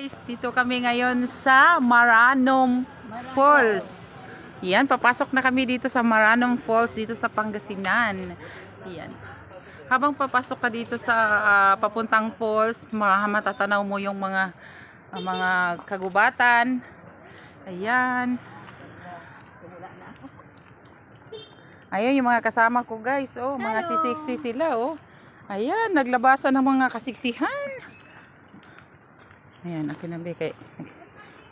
Guys, dito kami ngayon sa Maranom Falls. Yan, papasok na kami dito sa Maranom Falls dito sa Pangasinan. Yan. Habang papasok ka dito sa ah, papuntang falls, ma- matatanaw mo yung mga ah, mga kagubatan. Ayan. Ayan yung mga kasama ko guys. Oh, mga sisiksi sila oh. Ayan, naglabasan ng mga kasiksihan. Ayan, akin na kay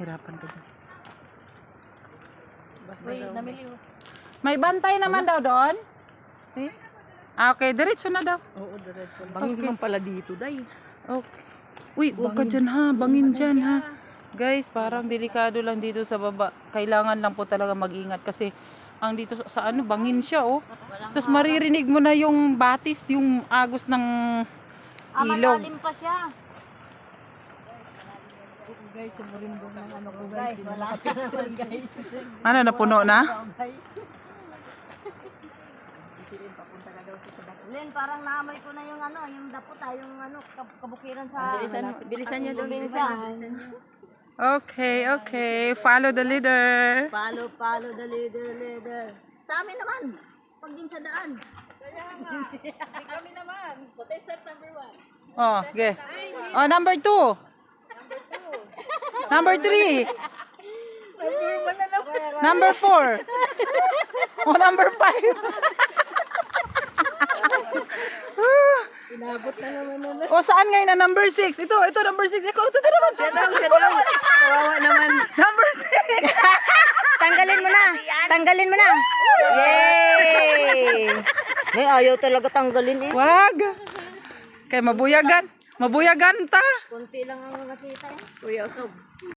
hirapan ko dyan. Uy, namili. May bantay naman daw doon. See? Ah, okay, diretso na daw. Oo, diretso. Bangin naman pala dito, day. Okay. Uy, huwag ka dyan ha. Bangin dyan ha. Guys, parang delikado lang dito sa baba. Kailangan lang po talaga mag-ingat kasi ang dito sa, sa ano, bangin siya oh. Tapos maririnig mo na yung batis, yung agos ng Ah, ilog. malalim pa siya. Guys, sumurimbong ng ano ko guys. Wala picture guys. Ano, napuno na? Len, parang naamoy ko na yung ano, yung dapot ah, yung ano, kab- kabukiran sa... Bilisan, bilisan nyo doon. Bilisan. Okay, okay. Follow the leader. Follow, follow the leader, leader. Sa amin naman, pag din sa daan. Oh, okay. Oh, number two. Number three. Number four. Oh, number five. Inabot na naman na. oh, saan ngayon na number six? Ito, ito, number six. Ito, ito, ito naman. Siya daw, siya daw. Kawawa naman. Number six. Tanggalin mo na. Tanggalin mo na. Yay! May ayaw talaga tanggalin eh. Wag. Kay mabuyagan. Mabuyagan ta. Kunti lang ang nakita eh. Kuya Usog.